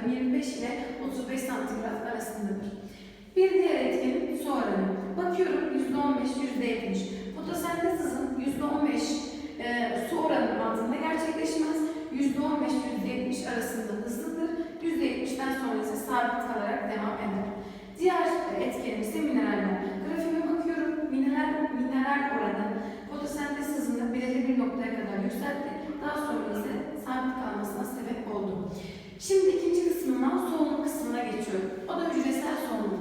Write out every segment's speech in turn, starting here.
atıyorum 25 ile 35 santigrat arasındadır. Bir diğer etkenin su oranı. Bakıyorum %15, %70. Fotosentez hızın %15 e, su oranının altında gerçekleşmez. %15-%70 arasında hızlıdır. %70'den sonra ise sabit kalarak devam eder. Diğer etkenim ise mineraller. Grafiğime bakıyorum. Mineral, mineral oranı fotosentez hızını belirli bir noktaya kadar yükseltti. Daha sonra ise sabit kalmasına sebep oldu. Şimdi kısmından solunum kısmına geçiyorum. O da hücresel solunum.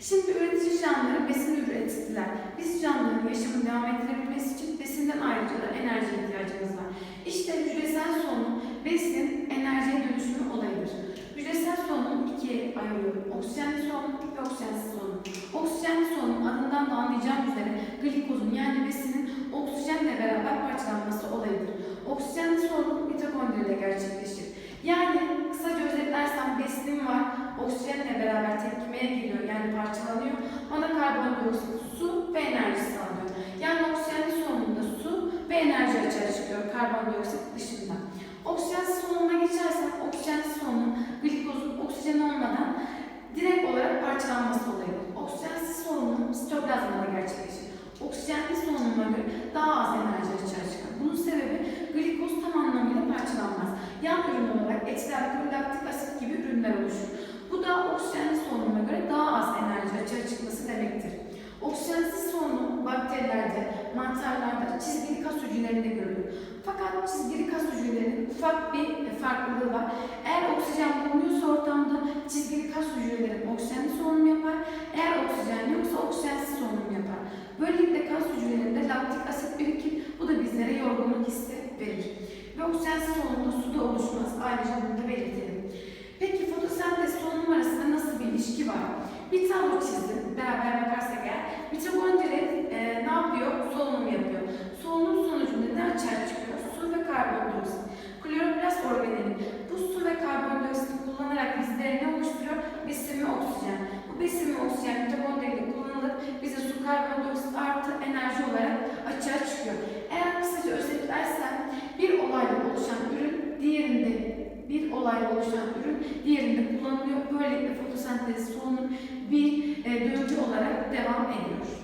Şimdi üretici canlıları besin ürettiler. Biz canlıların yaşamını devam ettirebilmesi için besinden ayrıca da enerji ihtiyacımız var. İşte hücresel solunum besin enerjiye dönüşümü olayıdır. Hücresel solunum ikiye ayırıyorum. Oksijenli solunum ve oksijensiz solunum. Oksijenli solunum adından da anlayacağım üzere glikozun yani besinin oksijenle beraber parçalanması olayıdır. Oksijenli solunum mitokondride gerçekleşir. Yani kısaca özetlersem besinim var, oksijenle beraber tepkimeye giriyor yani parçalanıyor. Bana karbondioksit, su ve enerji sağlıyor. Yani oksijenli solunumda su ve enerji açığa çıkıyor karbondioksit dışında. Oksijensiz solunuma geçersem oksijensiz solunum glikozun oksijen olmadan direkt olarak parçalanması olayıdır. Oksijensiz solunum sitoplazmada gerçekleşir. Oksijenli solunuma göre daha az enerji açığa çıkar. Bunun sebebi glikoz tam anlamıyla parçalanmaz. Yan ürün olarak etiler, laktik asit gibi ürünler oluşur. Bu da oksijenli solunuma göre daha az enerji açığa çıkması demektir. Oksijensiz solunum bakterilerde, mantarlarda, çizgili kas hücrelerinde görülür. Fakat çizgili kas hücrelerinin ufak bir farklılığı var. Eğer oksijen bulunuyorsa ortamda çizgili kas hücreleri oksijenli solunum yapar. Eğer oksijen yoksa oksijensiz solunum yapar. Böylelikle kas hücrelerinde laktik asit birikir. Bu da bizlere yorgunluk hissi verir. Ve oksijensiz solunumda suda oluşmaz. Ayrıca bunu da belirtelim. Peki fotosentez solunum arasında nasıl bir ilişki var? Bir tablo çizdim. Beraber bakarsak eğer. Mitokondri e, ne yapıyor? Solunum yapıyor. Solunum sonucunda ne açığa çıkıyor? Su ve karbondioksit. Kloroplast organeli bu su ve karbondioksit kullanarak bizlere ne oluşturuyor? Besin ve oksijen. Bu besin ve oksijen mitokondriyle kullanılıp bize su, karbondioksit artı enerji olarak açığa çıkıyor. Eğer kısaca özetlersem bir olayla oluşan ürün diğerinde bir olayla oluşan ürün diğerinde kullanılıyor. Böylelikle fotosentez solunum bir e, döngü olarak devam ediyor.